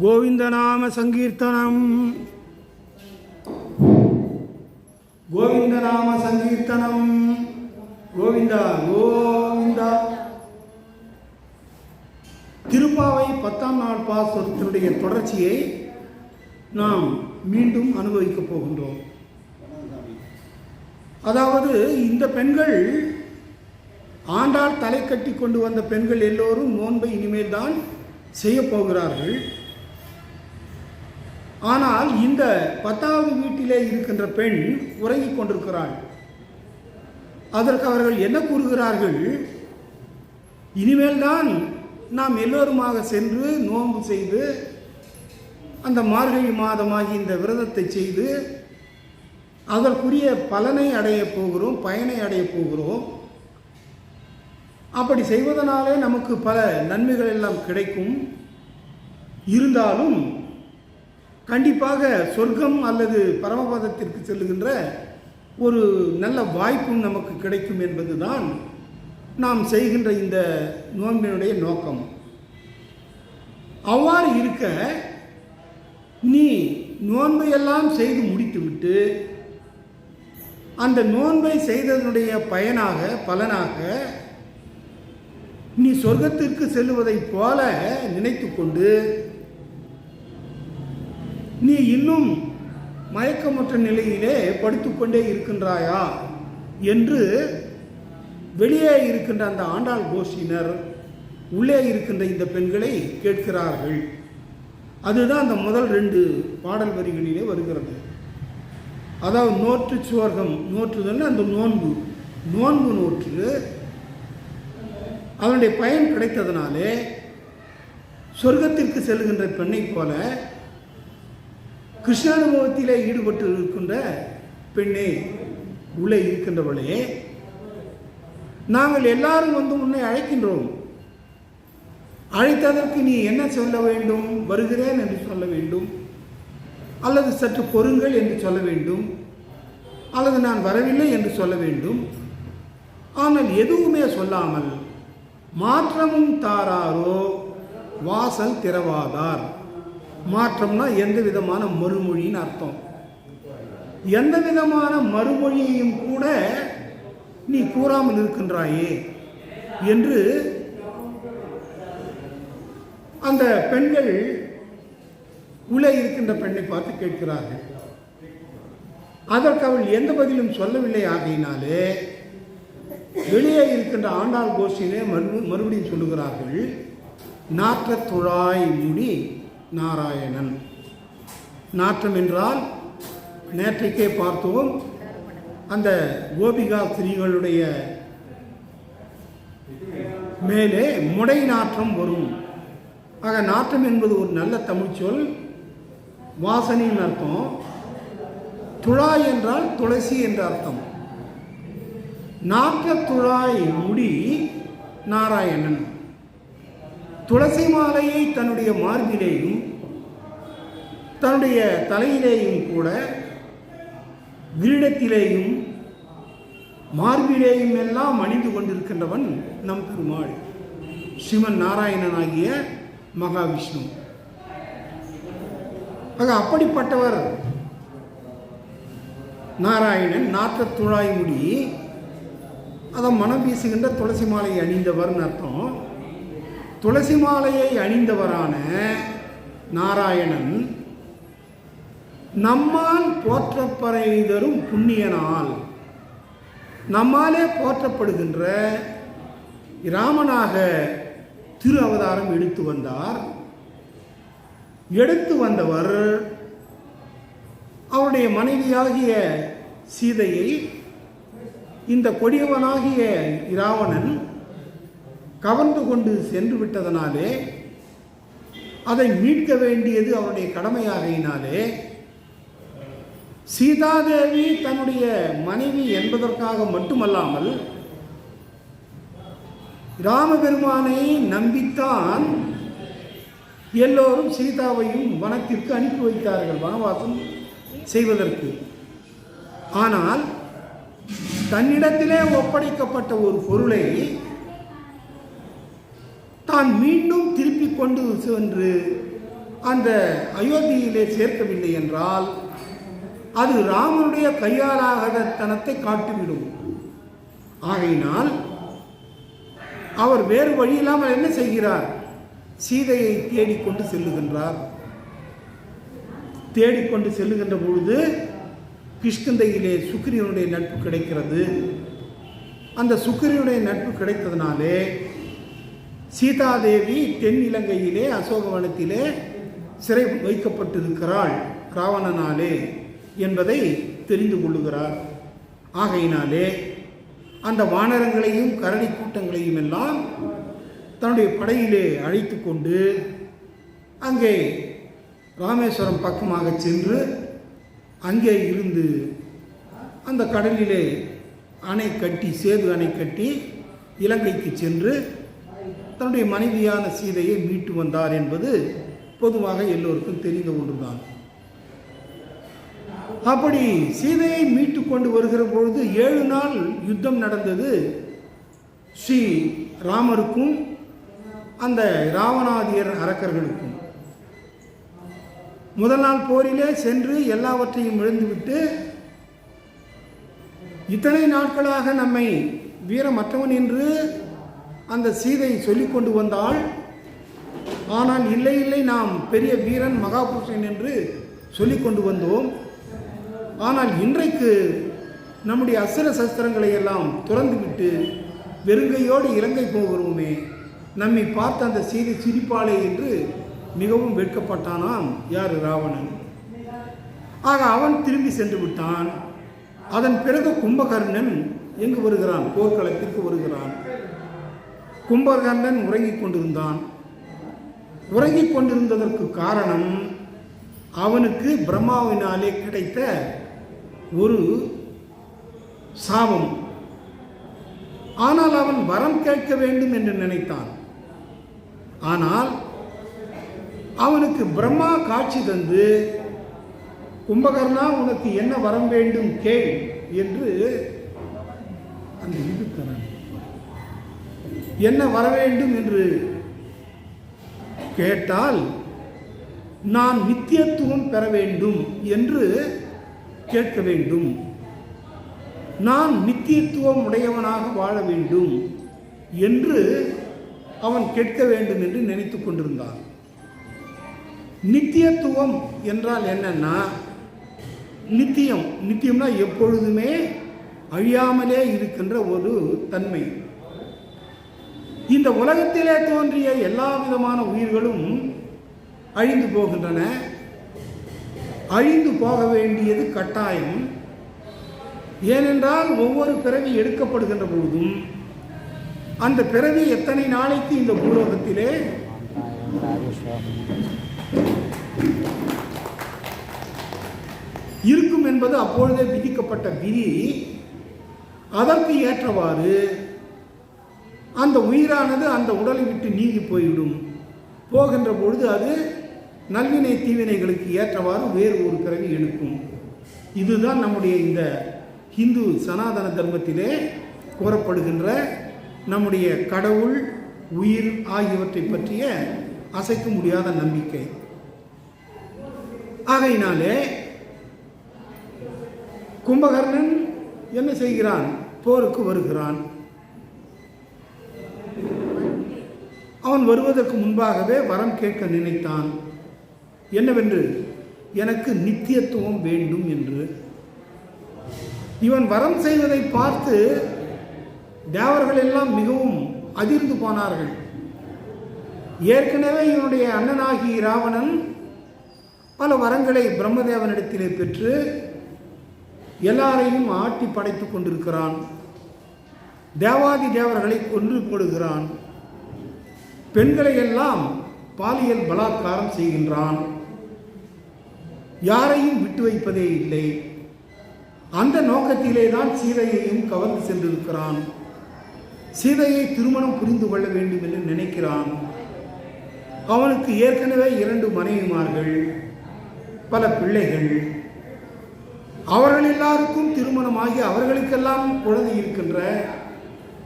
கோவிந்தநாம சங்கீர்த்தனம் கோவிந்தநாம சங்கீர்த்தனம் கோவிந்தா கோவிந்தா. திருப்பாவை பத்தாம் நாள் பாசத்தினுடைய தொடர்ச்சியை நாம் மீண்டும் அனுபவிக்கப் போகின்றோம். அதாவது இந்த பெண்கள் ஆண்டாள் தலை கட்டி கொண்டு வந்த பெண்கள் எல்லோரும் நோன்பை இனிமேல் தான் செய்யப் போகிறார்கள். ஆனால் இந்த பத்தாவது வீட்டிலே இருக்கின்ற பெண் உறங்கிக் கொண்டிருக்கிறாள். அதற்கு அவர்கள் என்ன கூறுகிறார்கள்? இனிமேல் தான் நாம் எல்லோருமாக சென்று நோன்பு செய்து அந்த மார்கழி மாதமாகி இந்த விரதத்தை செய்து அதற்குரிய பலனை அடையப் போகிறோம் பயனை அடையப் போகிறோம். அப்படி செய்வதனாலே நமக்கு பல நன்மைகள் எல்லாம் கிடைக்கும். இருந்தாலும் கண்டிப்பாக சொர்க்கம் அல்லது பரமபதத்திற்கு செல்லுகின்ற ஒரு நல்ல வாய்ப்பும் நமக்கு கிடைக்கும் என்பதுதான் நாம் செய்கின்ற இந்த நோன்பினுடைய நோக்கம். அவ்வாறு இருக்க நீ நோன்பையெல்லாம் செய்து முடித்துவிட்டு அந்த நோன்பை செய்ததனுடைய பயனாக பலனாக நீ சொர்க்கத்திற்கு செல்லுவதைப் போல நினைத்து கொண்டு நீ இன்னும் மயக்கமற்ற நிலையிலே படுத்துக்கொண்டே இருக்கின்றாயா? என்று வெளியே இருக்கின்ற அந்த ஆண்டாள் கோஷினர் உள்ளே இருக்கின்ற இந்த பெண்களை கேட்கிறார்கள். அதுதான் அந்த முதல் ரெண்டு பாடல் வரிகளிலே வருகிறது. அதாவது நோற்று சுவர்க்கம் நோற்றுதல் அந்த நோன்பு. நோன்பு நோற்று. அதனுடைய பயன் கிடைத்ததனாலே சொர்க்கத்திற்கு செல்கின்ற பெண்ணைப் போல கிருஷ்ணானுபவத்திலே ஈடுபட்டு இருக்கின்ற பெண்ணே உள்ளே இருக்கின்றவளே நாங்கள் எல்லாரும் வந்து உன்னை அழைக்கின்றோம். அழைத்ததற்கு நீ என்ன சொல்ல வேண்டும்? வருகிறேன் என்று சொல்ல வேண்டும். அல்லது சற்று பொறுங்கள் என்று சொல்ல வேண்டும். அல்லது நான் வரவில்லை என்று சொல்ல வேண்டும். ஆனால் எதுவுமே சொல்லாமல் மாற்றமும் தாராரோ வாசல் திறவாதார். மாற்றம்னா எந்த விதமான மறுமொழின்னு அர்த்தம். எந்த விதமான மறுமொழியையும் கூட நீ கூறாமல் இருக்கின்றாயே என்று அந்த பெண்கள் உள்ளே இருக்கின்ற பெண்ணை பார்த்து கேட்கிறார்கள். அதற்கு அவள் எந்த பதிலும் சொல்லவில்லை ஆகையினாலே வெளியே இருக்கின்ற ஆண்டாள் கோஷினே மறு மறுபடியும் சொல்லுகிறார்கள் நாற்ற துழாய் முடி நாராயணன். நாற்றம் என்றால் நேற்றைக்கே பார்த்தோம். அந்த கோபிகா ஸ்திரீகளுடைய மேலே முடை நாற்றம் வரும். ஆக நாற்றம் என்பது ஒரு நல்ல தமிழ் சொல். வாசனைன்னு அர்த்தம். துழாய் என்றால் துளசி என்ற அர்த்தம். நாற்ற துழாய் முடி நாராயணன். துளசி மாலையை தன்னுடைய மார்பிலேயும் தன்னுடைய தலையிலேயும் கூட கிரீடத்திலேயும் மார்பிலேயும் எல்லாம் அணிந்து கொண்டிருக்கின்றவன் நம் பெருமாள் சிவன் நாராயணனாகிய மகாவிஷ்ணு. ஆக அப்படிப்பட்டவர் நாராயணன் நாற்ற துழாய் முடி அதை மனம் வீசுகின்ற துளசி மாலையை அணிந்தவர்னு அர்த்தம். துளசி மாலையை அணிந்தவரான நாராயணன் நம்மால் போற்றப்பறை தரும் புண்ணியனால். நம்மாலே போற்றப்படுகின்ற ராமனாக திரு அவதாரம் எடுத்து வந்தார். எடுத்து வந்தவர் அவருடைய மனைவியாகிய சீதையை இந்த கொடியவனாகிய இராவணன் கவர்ந்து கொண்டு சென்று விட்டதனாலே அதை மீட்க வேண்டியது அவருடைய கடமையாகையினாலே சீதாதேவி தன்னுடைய மனைவி என்பதற்காக மட்டுமல்லாமல் ராமபெருமானை நம்பித்தான் எல்லோரும் சீதாவையும் வனத்திற்கு அனுப்பி வைத்தார்கள் வனவாசம் செய்வதற்கு. ஆனால் தன்னிடத்திலே ஒப்படைக்கப்பட்ட ஒரு பொருளை தான் மீண்டும் திருப்பி கொண்டு சென்று அந்த அயோத்தியிலே சேர்க்கவில்லை என்றால் அது ராமனுடைய கையாலாகதனத்தை காட்டிவிடும். ஆகையினால் அவர் வேறு வழி இல்லாமல் என்ன செய்கிறார்? சீதையை தேடிக்கொண்டு செல்லுகின்றார். தேடிக்கொண்டு செல்லுகின்ற பொழுது கிஷ்கந்தையிலே சுக்கிரியனுடைய நட்பு கிடைக்கிறது. அந்த சுக்கிரியனுடைய நட்பு கிடைத்ததினாலே சீதாதேவி தென் இலங்கையிலே அசோகவனத்திலே சிறை வைக்கப்பட்டிருக்கிறாள் ராவணனாலே என்பதை தெரிந்து கொள்ளுகிறார். ஆகையினாலே அந்த வானரங்களையும் கரடி கூட்டங்களையும் எல்லாம் தன்னுடைய படையிலே அழைத்து கொண்டு அங்கே ராமேஸ்வரம் பக்கமாக சென்று அங்கே இருந்து அந்த கடலிலே அணை கட்டி சேது அணை கட்டி இலங்கைக்கு சென்று தன்னுடைய மனைவியான சீதையை மீட்டு வந்தார் என்பது பொதுவாக எல்லோருக்கும் தெரிந்த ஒன்றுதான். அப்படி சீதையை மீட்டு கொண்டு வருகிற பொழுது ஏழு நாள் யுத்தம் நடந்தது. ஸ்ரீ ராமருக்கும் அந்த ராவணாதியர் அரக்கர்களுக்கும். முதல் நாள் போரிலே சென்று எல்லாவற்றையும் இழந்துவிட்டு இத்தனை நாட்களாக நம்மை வீரமற்றவன் என்று அந்த சீதை சொல்லிக் கொண்டு வந்தால் ஆனால் இல்லை இல்லை நாம் பெரிய வீரன் மகாபுருஷன் என்று சொல்லிக் கொண்டு வந்தோம். ஆனால் இன்றைக்கு நம்முடைய அசுர சஸ்திரங்களை எல்லாம் துறந்துவிட்டு வெறுங்கையோடு இலங்கை போகிறோமே. நம்மை பார்த்த அந்த சீதை சிரிப்பாளே என்று மிகவும் வெட்கப்பட்டானாம். யார்? ராவணன். ஆக அவன் திரும்பி சென்று விட்டான். அதன் பிறகு கும்பகர்ணன் எங்கு வருகிறான்? போர்க்களத்திற்கு வருகிறான். கும்பகர்ணன் உறங்கிக் கொண்டிருந்தான். உறங்கிக் கொண்டிருந்ததற்கு காரணம் அவனுக்கு பிரம்மாவினாலே கிடைத்த ஒரு சாபம். ஆனால் அவன் வரம் கேட்க வேண்டும் என்று நினைத்தான். ஆனால் அவனுக்கு பிரம்மா காட்சி தந்து கும்பகர்ணா உனக்கு என்ன வரம் வேண்டும்? கேள் என்று அந்த இதுக்கரன் என்ன வர வேண்டும் என்று கேட்டால் நான் நித்தியத்துவம் பெற வேண்டும் என்று கேட்க வேண்டும். நான் நித்தியத்துவம் உடையவனாக வாழ வேண்டும் என்று அவன் கேட்க வேண்டும் என்று நினைத்து கொண்டிருந்தான். நித்தியத்துவம் என்றால் என்னன்னா நித்தியம். நித்தியம்னா எப்பொழுதுமே அழியாமலே இருக்கின்ற ஒரு தன்மை. இந்த உலகத்திலே தோன்றிய எல்லா விதமான உயிர்களும் அழிந்து போகின்றன. அழிந்து போக வேண்டியது கட்டாயம். ஏனென்றால் ஒவ்வொரு பிறவி எடுக்கப்படுகின்ற பொழுதும் அந்த பிறவி எத்தனை நாளைக்கு இந்த பூலோகத்திலே? இருக்கும் என்பது அப்பொழுதே விதிக்கப்பட்ட விதி. அதற்கு ஏற்றவாறு அந்த உயிரானது அந்த உடலை விட்டு நீங்கி போய்விடும். போகின்ற பொழுது அது நல்வினை தீவினைகளுக்கு ஏற்றவாறு வேறு ஒரு பிறவி எடுக்கும். இதுதான் நம்முடைய இந்த ஹிந்து சனாதன தர்மத்திலே கூறப்படுகின்ற நம்முடைய கடவுள் உயிர் ஆகியவற்றை பற்றிய அசைக்க முடியாத நம்பிக்கை. ஆகையினாலே கும்பகர்ணன் என்ன செய்கிறான்? போருக்கு வருகிறான். அவன் வருவதற்கு முன்பாகவே வரம் கேட்க நினைத்தான். என்னவென்று? எனக்கு நித்தியத்துவம் வேண்டும் என்று. இவன் வரம் செய்வதை பார்த்து தேவர்கள் எல்லாம் மிகவும் அதிர்ந்து போனார்கள். ஏற்கனவே இவனுடைய அண்ணனாகி ராவணன் பல வரங்களை பிரம்மதேவனிடத்திலே பெற்று எல்லாரையும் ஆட்டி படைத்துக் கொண்டிருக்கிறான். தேவாதி தேவர்களை கொன்று போடுகிறான். பெண்களை எல்லாம் பாலியல் பலாத்காரம் செய்கின்றான். யாரையும் விட்டு வைப்பதே இல்லை. அந்த நோக்கத்திலே தான் சீதையையும் கவர்ந்து சென்றிருக்கிறான். சீதையை திருமணம் புரிந்து கொள்ள வேண்டும் என்று நினைக்கிறான். அவனுக்கு ஏற்கனவே இரண்டு மனைவிமார்கள் பல பிள்ளைகள். அவர்கள் எல்லாருக்கும் திருமணமாகி அவர்களுக்கெல்லாம் குழந்தை இருக்கின்ற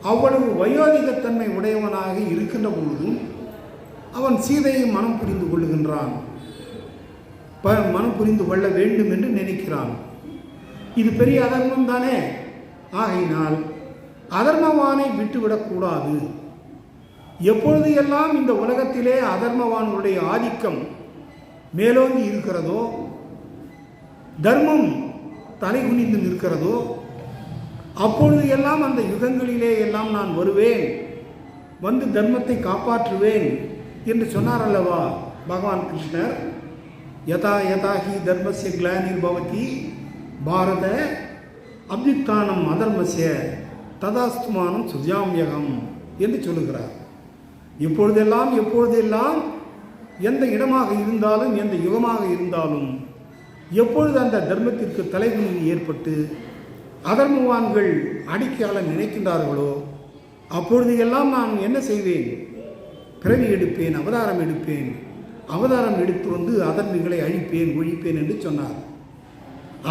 அவ்வளவு வயோதிகத்தன்மை உடையவனாக இருக்கின்ற பொழுதும் அவன் சீதையை மனம் புரிந்து கொள்ளுகின்றான். ப மனம் புரிந்து கொள்ள வேண்டும் என்று நினைக்கிறான். இது பெரிய அதர்மம் தானே? ஆகையினால் அதர்மவானை விட்டுவிடக்கூடாது எப்பொழுது எல்லாம் இந்த உலகத்திலே அதர்மவான்களுடைய ஆதிக்கம் மேலோங்கி இருக்கிறதோ தர்மம் தலை குனிந்து நிற்கிறதோ அப்பொழுது எல்லாம் அந்த யுகங்களிலே எல்லாம் நான் வருவேன். வந்து தர்மத்தை காப்பாற்றுவேன் என்று சொன்னார் அல்லவா பகவான் கிருஷ்ணர்? யதா யதா ஹி தர்மஸ்ய கிளானிர்பவதி பாரத அபியுத்தானம் அதர்மசிய ததாஸ்துமானம் சுஜாமியகம் என்று சொல்லுகிறார். எப்பொழுதெல்லாம் எப்பொழுதெல்லாம் எந்த இடமாக இருந்தாலும் எந்த யுகமாக இருந்தாலும் எப்பொழுது அந்த தர்மத்திற்கு தலைகுனிவு ஏற்பட்டு அதர்மவான்கள் அடிக்கையாள நினைக்கின்றார்களோ அப்பொழுது எல்லாம் நான் என்ன செய்வேன்? பிறவி எடுப்பேன் அவதாரம் எடுப்பேன். அவதாரம் எடுத்து வந்து அதர்மிகளை அழிப்பேன் ஒழிப்பேன் என்று சொன்னார்.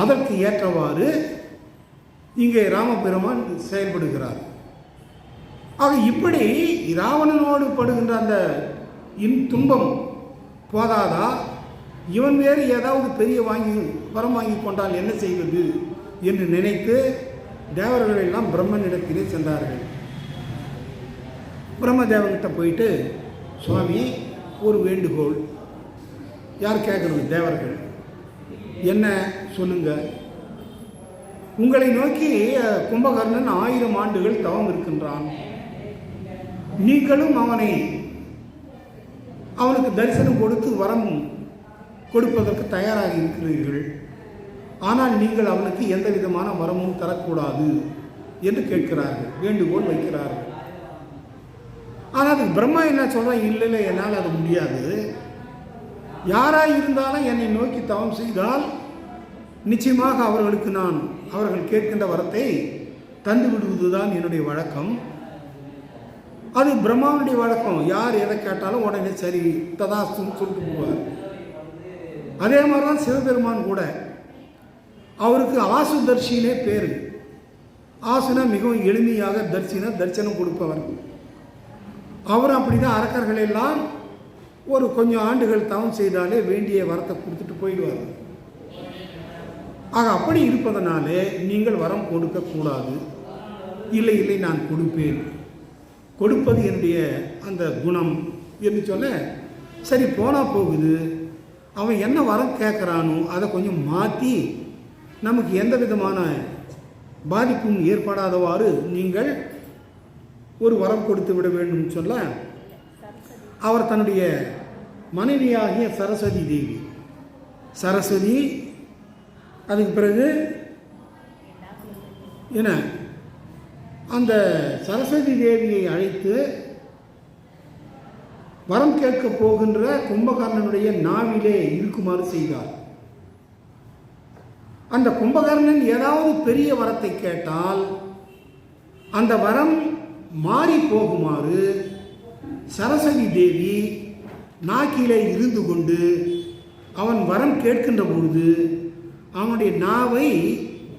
அதற்கு ஏற்றவாறு இங்கே ராமபெருமான் செயல்படுகிறார். ஆக இப்படி ராவணனோடு படுகின்ற அந்த இன் துன்பம் போதாதா? இவன் வேறு ஏதாவது பெரிய வாங்கி வரம் வாங்கி கொண்டால் என்ன செய்வது? என்று நினைத்து தேவர்கள் எல்லாம் பிரம்மனிடத்திலே சென்றார்கள். பிரம்மதேவன்கிட்ட போயிட்டு சுவாமி ஒரு வேண்டுகோள். யார் கேட்குறது தேவர்கள்? என்ன சொல்லுங்க? உங்களை நோக்கி கும்பகர்ணன் ஆயிரம் ஆண்டுகள் தவம் இருக்கின்றான் நீங்களும் அவனை அவனுக்கு தரிசனம் கொடுத்து வரம் கொடுப்பதற்கு தயாராக இருக்கிறீர்கள். ஆனால் நீங்கள் அவனுக்கு எந்த விதமான மரமும் தரக்கூடாது என்று கேட்கிறார்கள். வேண்டுகோள் வைக்கிறார்கள். ஆனால் அதுக்கு பிரம்மா என்ன சொல்கிறான் இல்லை இல்லை என்னால் அது முடியாது. யாராக இருந்தாலும் என்னை நோக்கி தவம் செய்தால் நிச்சயமாக அவர்களுக்கு நான் அவர்கள் கேட்கின்ற வரத்தை தந்து விடுவதுதான் என்னுடைய வழக்கம். அது பிரம்மாவுடைய வழக்கம். யார் எதை கேட்டாலும் உடனே சரி ததாஸ்துன்னு சொல்லிட்டு போவார். அதே மாதிரி தான் சிவபெருமான் கூட. அவருக்கு ஆசுதர்ஷினே பேர். ஆசுனா மிகவும் எளிமையாக தரிசின தரிசனம் கொடுப்பவர். அவர் அப்படிதான் அரக்கர்கள் எல்லாம் ஒரு கொஞ்சம் ஆண்டுகள் தவம் செய்தாலே வேண்டிய வரத்தை கொடுத்துட்டு போயிடுவார். ஆக அப்படி இருப்பதனாலே நீங்கள் வரம் கொடுக்கக்கூடாது இல்லை இல்லை நான் கொடுப்பேன். கொடுப்பது என்னுடைய அந்த குணம் என்று சொல்ல சரி போனால் போகுது. அவன் என்ன வரம் கேட்குறானோ அதை கொஞ்சம் மாற்றி நமக்கு எந்த விதமான பாதிப்பும் ஏற்படாதவாறு நீங்கள் ஒரு வரம் கொடுத்து விட வேண்டும் சொல்ல அவர் தன்னுடைய மனைவியாகிய சரஸ்வதி தேவி. சரஸ்வதி அதுக்கு பிறகு என்ன? அந்த சரஸ்வதி தேவியை அழைத்து வரம் கேட்க போகின்ற கும்பகர்ணனுடைய நாவிலே இருக்குமாறு செய்தார். அந்த கும்பகர்ணன் ஏதாவது பெரிய வரத்தை கேட்டால் அந்த வரம் மாறி போகுமாறு சரஸ்வதி தேவி நாக்கிலே இருந்து கொண்டு அவன் வரம் கேட்கின்ற பொழுது அவனுடைய நாவை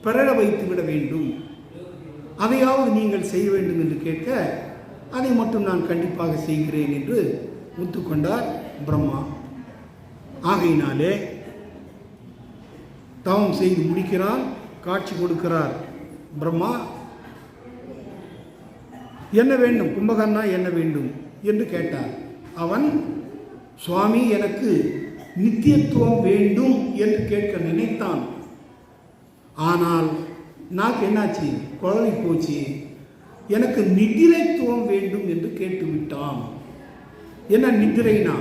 பிறழ வைத்து விட வேண்டும். அதையாவது நீங்கள் செய்ய வேண்டும் என்று கேட்க அதை மட்டும் நான் கண்டிப்பாக செய்கிறேன் என்று ஒத்துக்கொண்டார் பிரம்மா. ஆகையினாலே தவம் செய்து முடிக்கிறான் காட்சி கொடுக்கிறார். பிரம்மா என்ன வேண்டும்? கும்பகர்ணா என்ன வேண்டும்? என்று கேட்டார். அவன் சுவாமி எனக்கு நித்தியத்துவம் வேண்டும் என்று கேட்க நினைத்தான். ஆனால் நாக்கு என்னாச்சு? குழந்தை போச்சு. எனக்கு நிதிரைத்துவம் வேண்டும் என்று கேட்டு விட்டான் என்ன நிதிரைனா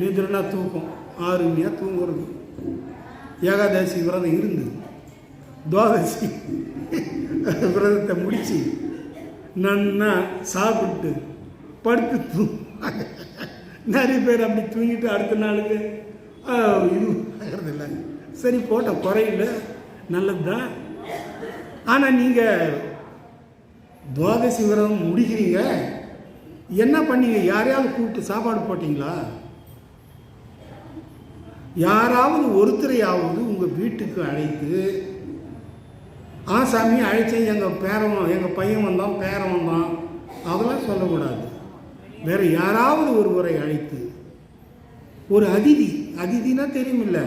நிதிரைனா தூக்கம். ஆறுமையாக தூங்குறது. ஏகாதசி விரதம் இருந்து துவாதசி விரதத்தை முடித்து நன்னா சாப்பிட்டு படுத்து தூ நிறைய பேர் அப்படி தூங்கிட்டு அடுத்த நாளுக்கு ஆ, இது ஆகிறது இல்லை. சரி போட்ட குறையில. நல்லது தான் ஆனால் நீங்கள் துவாதசி விரதம் முடிக்கிறீங்க. என்ன பண்ணீங்க? யாரையாவது கூப்பிட்டு சாப்பாடு போட்டிங்களா? யாராவது ஒருத்தரையாவது உங்கள் வீட்டுக்கு அழைத்து ஆ சாமி அழைச்சேன். எங்கள் பேரன் எங்கள் பையன் வந்தான் பேரன் வந்தான். அதெல்லாம் சொல்லக்கூடாது. வேற யாராவது ஒருவரை அழைத்து ஒரு அதிதி அதிதினா தெரியுமில்ல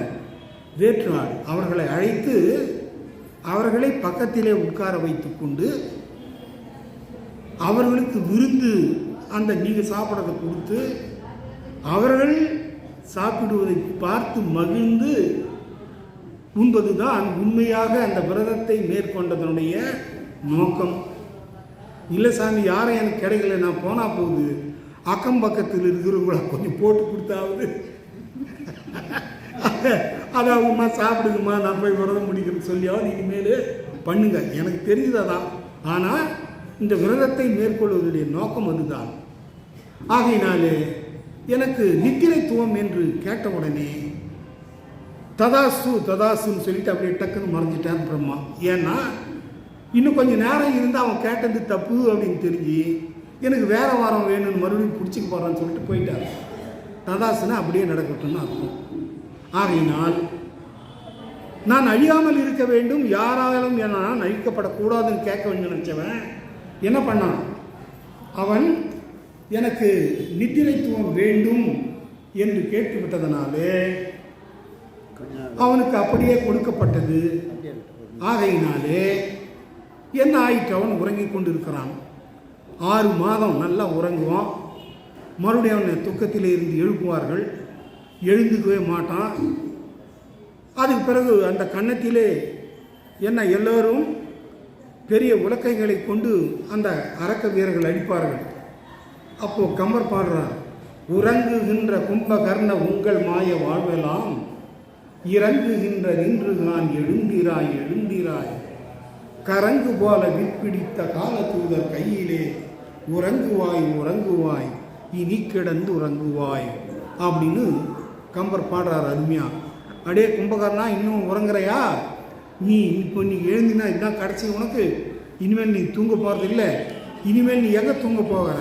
வேற்றுநாள் அவர்களை அழைத்து அவர்களை பக்கத்திலே உட்கார வைத்துக்கொண்டு அவர்களுக்கு விருந்து அந்த நீங்கள் சாப்பிட்றதை கொடுத்து அவர்கள் சாப்பிடுவதை பார்த்து மகிழ்ந்து உண்பதுதான் உண்மையாக அந்த விரதத்தை மேற்கொண்டதனுடைய நோக்கம். இல்லை சாமி யாரும் எனக்கு கிடைக்கல. நான் போனால் போகுது. அக்கம் பக்கத்தில் இருக்கிறவங்கள கொஞ்சம் போட்டு கொடுத்தாவது? அதை அம்மா சாப்பிடுங்கம்மா. நான் போய் விரதம் முடிக்கிறேன்னு சொல்லியாவது இனிமேல் பண்ணுங்க. எனக்கு தெரிஞ்சதான் ஆனால் இந்த விரதத்தை மேற்கொள்வதுடைய நோக்கம் அதுதான். ஆகையினாலே எனக்கு நித்திரைத்துவம் என்று கேட்ட உடனே ததாசு ததாசுன்னு சொல்லிட்டு அப்படியே டக்குன்னு மறைஞ்சிட்டான் பிரம்மா. ஏன்னா இன்னும் கொஞ்சம் நேரம் இருந்து அவன் கேட்டது தப்பு அப்படின்னு தெரிஞ்சு எனக்கு வேற வாரம் வேணும்னு மறுபடியும் பிடிச்சிக்க போகிறான்னு சொல்லிட்டு போயிட்டார் ததாசுனா அப்படியே நடக்கட்டும்னு அர்த்தம். ஆகையினால் நான் அழியாமல் இருக்க வேண்டும் யாராலும் என்ன நான் அழிக்கப்படக்கூடாதுன்னு கேட்க வேண்டும் நினச்சவன் என்ன பண்ணான்? அவன் எனக்கு நித்திரைத்துவம் வேண்டும் என்று கேட்டுவிட்டதனாலே அவனுக்கு அப்படியே கொடுக்கப்பட்டது. ஆகையினாலே என்ன ஆயிட்டு அவன் உறங்கிக் கொண்டிருக்கிறான். ஆறு மாதம் நல்லா உறங்குவான். மறுபடியும் அவனை துக்கத்திலே இருந்து எழுப்புவார்கள். எழுந்துக்கவே மாட்டான். அதுக்கு பிறகு அந்த கன்னத்திலே என்ன எல்லோரும் பெரிய உலக்கைகளை கொண்டு அந்த அரக்க வீரர்கள் அடிப்பார்கள். அப்போது கம்பர் பாடுறார் உறங்குகின்ற கும்பகர்ண உங்கள் மாய வாழ்வெல்லாம் இறங்குகின்ற நின்று நான் எழுந்திராய் எழுந்திராய். கரங்கு போல விற்பிடித்த கால தூதர் கையிலே உறங்குவாய் உறங்குவாய் இனி கிடந்து உறங்குவாய் அப்படின்னு கம்பர் பாடுறார் அருமையா. அடே கும்பகர்ணா இன்னும் உறங்குறையா? நீ இப்போ நீ எழுந்தினா இதுதான் கடைசி உனக்கு. இனிமேல் நீ தூங்க போகிறது இல்லை இனிமேல் நீ எங்கே தூங்க போகிற?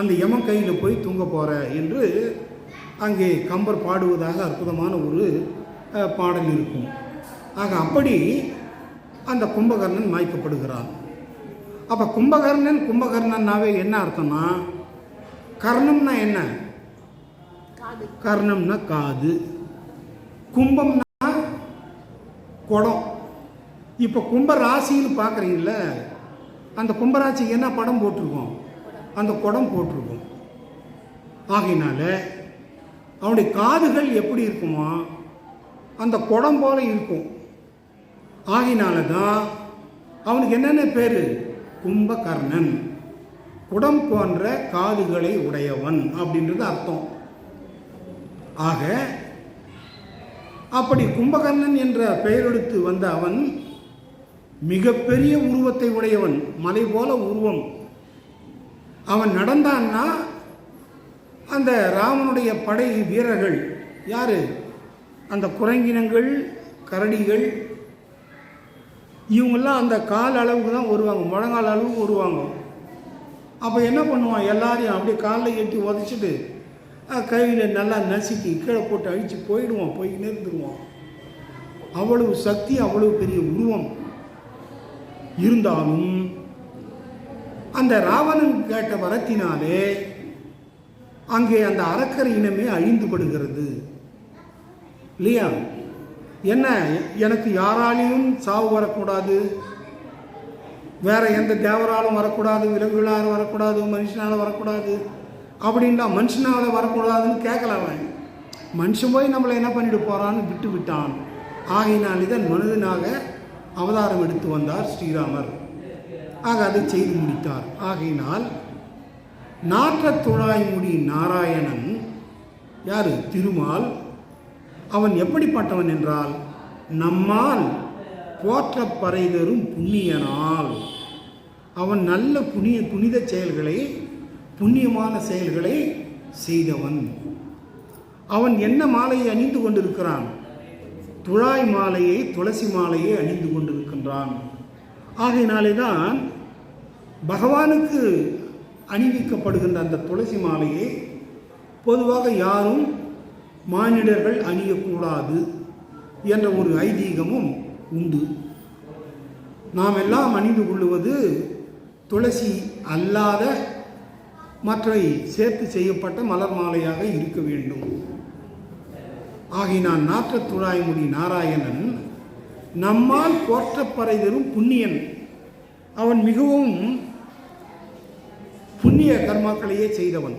அந்த யமன் கையில் போய் தூங்க போகிற என்று அங்கே கம்பர் பாடுவதாக அற்புதமான ஒரு பாடல் இருக்கும். ஆக அப்படி அந்த கும்பகர்ணன் மாய்க்கப்படுகிறான். அப்போ கும்பகர்ணன் கும்பகர்ணன்னாவே என்ன அர்த்தம்னா கர்ணம்னா என்ன? கர்ணம்னா காது. கும்பம்னா குடம். இப்போ கும்ப ராசின்னு பார்க்குறீங்கள அந்த கும்பராசிக்கு என்ன படம் போட்டிருக்கோம்? அந்த குடம் போட்டிருக்கும். ஆகையினால அவனுடைய காதுகள் எப்படி இருக்குமா? அந்த குடம் போல இருக்கும். ஆகினால தான் அவனுக்கு என்னென்ன பேர்? கும்பகர்ணன். குடம் போன்ற காதுகளை உடையவன் அப்படின்றது அர்த்தம். ஆக அப்படி கும்பகர்ணன் என்ற பெயரெடுத்து வந்த அவன் மிகப்பெரிய உருவத்தை உடையவன். மலை போல உருவம். அவன் நடந்தான்னா அந்த ராமனுடைய படை வீரர்கள் யார்? அந்த குரங்கினங்கள் கரடிகள் இவங்கெல்லாம் அந்த கால் அளவுக்கு தான் வருவாங்க முழங்கால் அளவுக்கு வருவாங்க. அப்போ என்ன பண்ணுவான்? எல்லாரையும் அப்படியே காலில் எட்டி உதச்சிட்டு கையில் நல்லா நசுக்கி கீழே போட்டு அழித்து போயிடுவான் போய் நிறுத்துருவான் அவ்வளவு சக்தி அவ்வளவு பெரிய உருவம் இருந்தாலும் அந்த ராவணன் கேட்ட வரத்தினாலே அங்கே அந்த அரக்கர் இனமே அழிந்துபடுகிறது. இல்லையா? என்ன? எனக்கு யாராலையும் சாவு வரக்கூடாது. வேற எந்த தேவராலும் வரக்கூடாது விலங்குகளால் வரக்கூடாது மனுஷனால வரக்கூடாது. அப்படின்னா மனுஷனால வரக்கூடாதுன்னு கேட்கல அவன். மனுஷன் போய் நம்மளை என்ன பண்ணிட்டு போகிறான்னு விட்டு விட்டான் ஆகையினால் இதன் மனிதனாக அவதாரம் எடுத்து வந்தார் ஸ்ரீராமர். ஆக அதை செய்து முடித்தார். ஆகையினால் நாற்றத் துழாய்முடி நாராயணன் யாரு? திருமால். அவன் எப்படிப்பட்டவன் என்றால் நம்மால் போற்றப் தரும் புண்ணியனால். அவன் நல்ல புனிய புனித செயல்களை புண்ணியமான செயல்களை செய்தவன். அவன் என்ன மாலையை அணிந்து கொண்டிருக்கிறான்? துழாய் மாலையை துளசி மாலையை அணிந்து கொண்டிருக்கின்றான். ஆகையினாலே தான் பகவானுக்கு அணிவிக்கப்படுகின்ற அந்த துளசி மாலையை பொதுவாக யாரும் மானிடர்கள் அணியக்கூடாது என்ற ஒரு ஐதீகமும் உண்டு. நாம் எல்லாம் அணிந்து கொள்ளுவது துளசி அல்லாத மற்றை சேர்த்து செய்யப்பட்ட மலர் மாலையாக இருக்க வேண்டும். ஆகினான் நாற்றத் துழாய்முடி நாராயணன் நம்மால் போற்றப்பறை தரும் புண்ணியன். அவன் மிகவும் புண்ணிய கர்மாக்களையே செய்தவன்.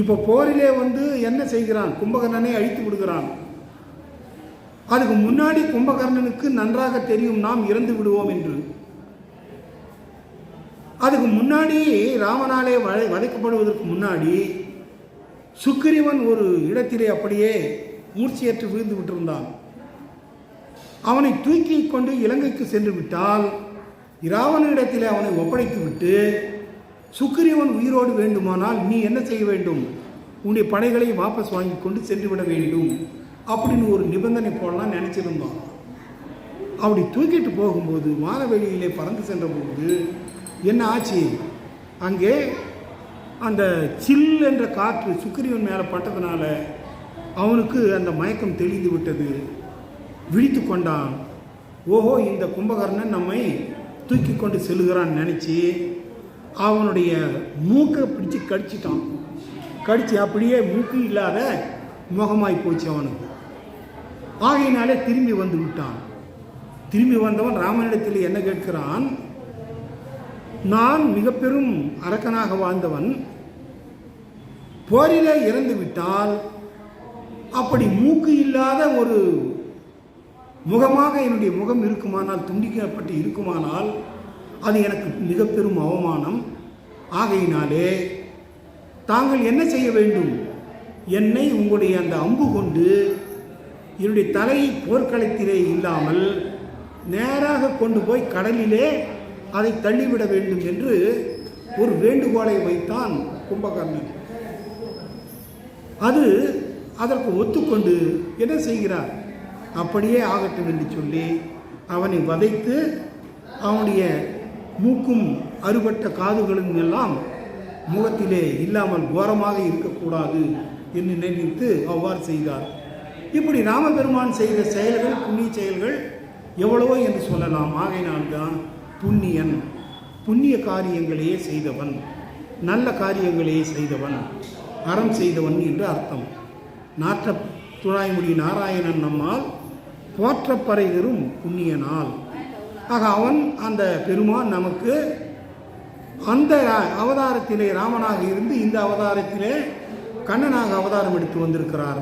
இப்போ போரிலே வந்து என்ன செய்கிறான்? கும்பகர்ணனை அழித்து விடுகிறான். அதுக்கு முன்னாடி கும்பகர்ணனுக்கு நன்றாக தெரியும் நாம் இறந்து விடுவோம் என்று. அதுக்கு முன்னாடி ராமனாலே வளை வதைக்கப்படுவதற்கு முன்னாடி சுக்கிரீவன் ஒரு இடத்திலே அப்படியே மூர்ச்சியற்று விழுந்து விட்டிருந்தான். அவனை தூக்கி கொண்டு இலங்கைக்கு சென்று விட்டால் இராவணனிடத்திலே அவனை ஒப்படைத்து விட்டு சுக்கிரீவன் உயிரோடு வேண்டுமானால் நீ என்ன செய்ய வேண்டும்? உன்னுடைய படைகளை வாபஸ் வாங்கி கொண்டு சென்று விட வேண்டும். அப்படின்னு ஒரு நிபந்தனை போடலாம் நினச்சிருந்தோம் அப்படி தூக்கிட்டு போகும்போது வானவெளியிலே பறந்து சென்ற போது என்ன ஆச்சு? அங்கே அந்த சில் என்ற காற்று சுக்கிரீவன் மேலே பட்டதுனால அவனுக்கு அந்த மயக்கம் தெளிந்து விட்டது. விழித்து கொண்டான். ஓஹோ இந்த கும்பகர்ணன் நம்மை தூக்கி கொண்டு செல்கிறான்னு நினச்சி அவனுடைய மூக்கை பிடிச்சு கடிச்சிட்டான். கடிச்சு அப்படியே மூக்கு இல்லாத முகமாய் போச்சு அவனுக்கு. ஆகையினாலே திரும்பி வந்து விட்டான். திரும்பி வந்தவன் ராமனிடத்தில் என்ன கேட்கிறான்? நான் மிக பெரும் அரக்கனாக வாழ்ந்தவன். போரிலே இறந்து விட்டால் அப்படி மூக்கு இல்லாத ஒரு முகமாக என்னுடைய முகம் இருக்குமானால் துண்டிக்கப்பட்டு இருக்குமானால் அது எனக்கு மிக பெரும் அவமானம். ஆகையினாலே தாங்கள் என்ன செய்ய வேண்டும்? என்னை உங்களுடைய அந்த அம்பு கொண்டு என்னுடைய தலை போர்க்களத்திலே இல்லாமல் நேராக கொண்டு போய் கடலிலே அதை தள்ளிவிட வேண்டும் என்று ஒரு வேண்டுகோளை வைத்தான் கும்பகர்ணன். அது அதற்கு ஒத்துக்கொண்டு என்ன செய்கிறார்? அப்படியே ஆகட்டும் என்று சொல்லி அவனை வதைத்து அவனுடைய மூக்கும் அறுபட்ட காதுகளும் எல்லாம் முகத்திலே இல்லாமல் கோரமாக இருக்கக்கூடாது என்று நினைத்து அவ்வாறு செய்தார். இப்படி ராமபெருமான் செய்த செயல்கள் புண்ணிய செயல்கள் எவ்வளவோ என்று சொல்லலாம். ஆகையினால்தான் புண்ணியன் புண்ணிய காரியங்களையே செய்தவன் நல்ல காரியங்களையே செய்தவன் அறம் செய்தவன் என்று அர்த்தம். நாற்ற துழாய்முடி நாராயணன் நம்மால் போற்றப்பறை தரும் புண்ணியனால் ஆக அவன் அந்த பெருமான் நமக்கு அந்த அவதாரத்திலே ராமனாக இருந்து இந்த அவதாரத்திலே கண்ணனாக அவதாரம் எடுத்து வந்திருக்கிறார்.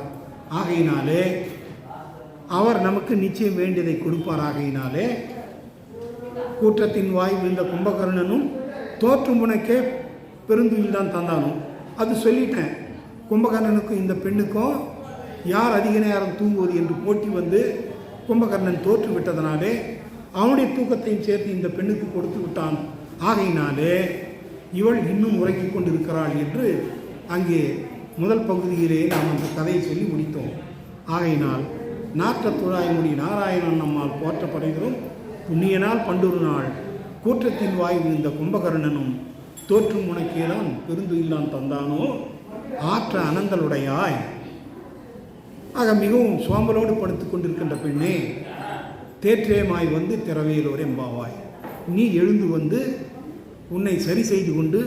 ஆகையினாலே அவர் நமக்கு நிச்சயம் வேண்டியதை கொடுப்பார். ஆகையினாலே கூற்றத்தின் வாய் விழுந்த கும்பகர்ணனும் தோற்றும் உனக்கே பெருந்துயில் தான் தந்தானும் அது சொல்லிட்டேன். கும்பகர்ணனுக்கும் இந்த பெண்ணுக்கும் யார் அதிக நேரம் தூங்குவது என்று போட்டி வந்து கும்பகர்ணன் தோற்று விட்டதனாலே அவனுடைய தூக்கத்தையும் சேர்த்து இந்த பெண்ணுக்கு கொடுத்து விட்டான். ஆகையினாலே இவள் இன்னும் உறங்கிக் கொண்டிருக்கிறாள் என்று அங்கே முதல் பகுதியிலே நாம் அந்த கதையை சொல்லி முடித்தோம். ஆகையினால் நாற்ற நாராயணன் நம்மால் போற்றப்படுகிறோம். புண்ணியனால் பண்டொரு நாள் கூற்றத்தின் வாய் விழுந்த கும்பகர்ணனும் தோற்றும் உனக்கேதான் பெருந்துயிலான் தந்தானோ? ஆற்ற அனந்தலுடையாய். ஆக மிகவும் சோம்பலோடு படுத்துக் கொண்டிருக்கின்ற பெண்ணே தேற்றேமாய் வந்து திறவையிலோர் எம்பாவாய் நீ எழுந்து வந்து உன்னை சரி செய்து கொண்டு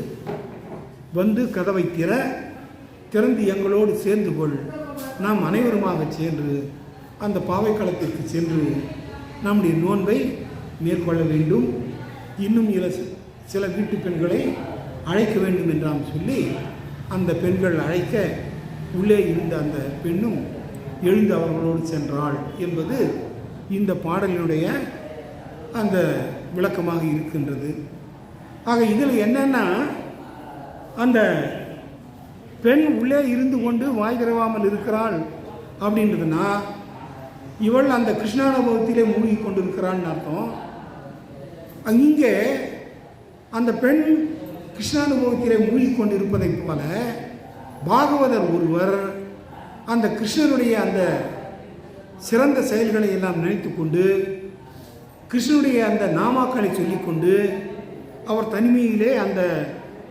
வந்து கதவை திற திறந்து எங்களோடு சேர்ந்து கொள். நாம் அனைவருமாக சென்று அந்த பாவைக்களத்திற்கு சென்று நம்முடைய நோன்பை மேற்கொள்ள வேண்டும். இன்னும் இல சில வீட்டு பெண்களை அழைக்க வேண்டும் என்றாம் சொல்லி அந்த பெண்கள் அழைக்க உள்ளே இருந்த அந்த பெண்ணும் எழுந்து அவர்களோடு சென்றாள் என்பது இந்த பாடலினுடைய அந்த விளக்கமாக இருக்கின்றது. ஆக இதில் என்னன்னா அந்த பெண் உள்ளே இருந்து கொண்டு வாய் திறவாமல் இருக்கிறாள் அப்படின்றதுனா இவள் அந்த கிருஷ்ணானுபவத்திலே மூழ்கி கொண்டிருக்கிறாள்னு அர்த்தம். இங்கே அந்த பெண் கிருஷ்ணானுபவத்திலே மூழ்கி கொண்டிருப்பதைப் போல பாகவதர் ஒருவர் அந்த கிருஷ்ணனுடைய அந்த சிறந்த செயல்களை எல்லாம் நினைத்து கொண்டு கிருஷ்ணனுடைய அந்த நாமாக்களை சொல்லிக்கொண்டு அவர் தனிமையிலே அந்த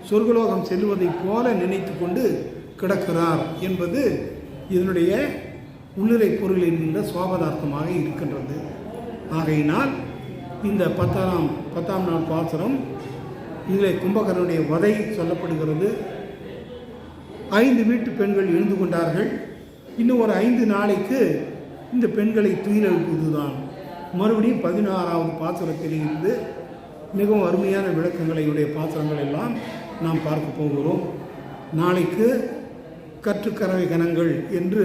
சொர்க்கலோகம் செல்வதைப் போல நினைத்து கொண்டு கிடக்கிறார் என்பது இதனுடைய உள்ளுரை பொருள் என்கின்ற சுவாபதார்த்தமாக இருக்கின்றது. ஆகையினால் இந்த பத்தாம் பத்தாம் நாள் பாசுரம் இதில் கும்பகரனுடைய வதை சொல்லப்படுகிறது. ஐந்து வீட்டு பெண்கள் எழுந்து கொண்டார்கள். இன்னும் ஒரு ஐந்து நாளைக்கு இந்த பெண்களை துயிலெழுப்புவது மறுபடியும் பதினாறாவது பாத்திரத்திலிருந்து இருந்து மிகவும் அருமையான விளக்கங்களை உடைய எல்லாம் நாம் பார்க்க போகிறோம். நாளைக்கு கற்றுக்கறவை கணங்கள் என்று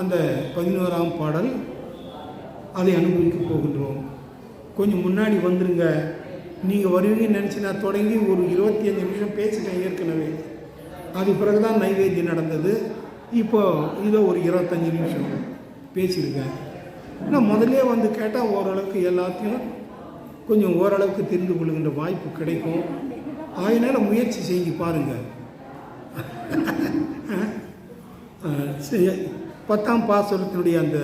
அந்த பதினோராம் பாடல் அதை அனுபவிக்க போகின்றோம். கொஞ்சம் முன்னாடி வந்துருங்க. நீங்கள் வருவீங்கன்னு நினச்சி நான் தொடங்கி ஒரு இருபத்தி அஞ்சு நிமிஷம் பேசிட்டேன் ஏற்கனவே. அது பிறகு தான் நைவேத்தியம் நடந்தது. இப்போ இதோ ஒரு இருபத்தஞ்சி நிமிஷம். பேசியிருக்கேன் ஆனால் முதல்ல வந்து கேட்டால் ஓரளவுக்கு எல்லாத்தையும் கொஞ்சம் ஓரளவுக்கு தெரிந்து கொள்ளுகின்ற வாய்ப்பு கிடைக்கும். அதனால் முயற்சி செஞ்சு பாருங்கள் பத்தாம் பாசுரத்தினுடைய அந்த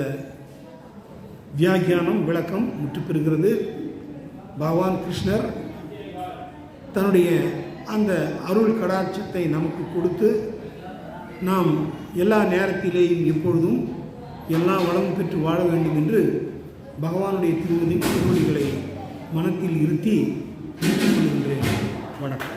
வியாக்கியானம் விளக்கம் முற்றுப்பெறுகிறது. பகவான் கிருஷ்ணர் தன்னுடைய அந்த அருள் கடாட்சத்தை நமக்கு கொடுத்து நாம் எல்லா நேரத்திலேயும் எப்பொழுதும் எல்லா வளமும் பெற்று வாழ வேண்டும் என்று பகவானுடைய திருமதி திருமொழிகளை மனத்தில் இருத்தி கொள்கின்றேன். வணக்கம்.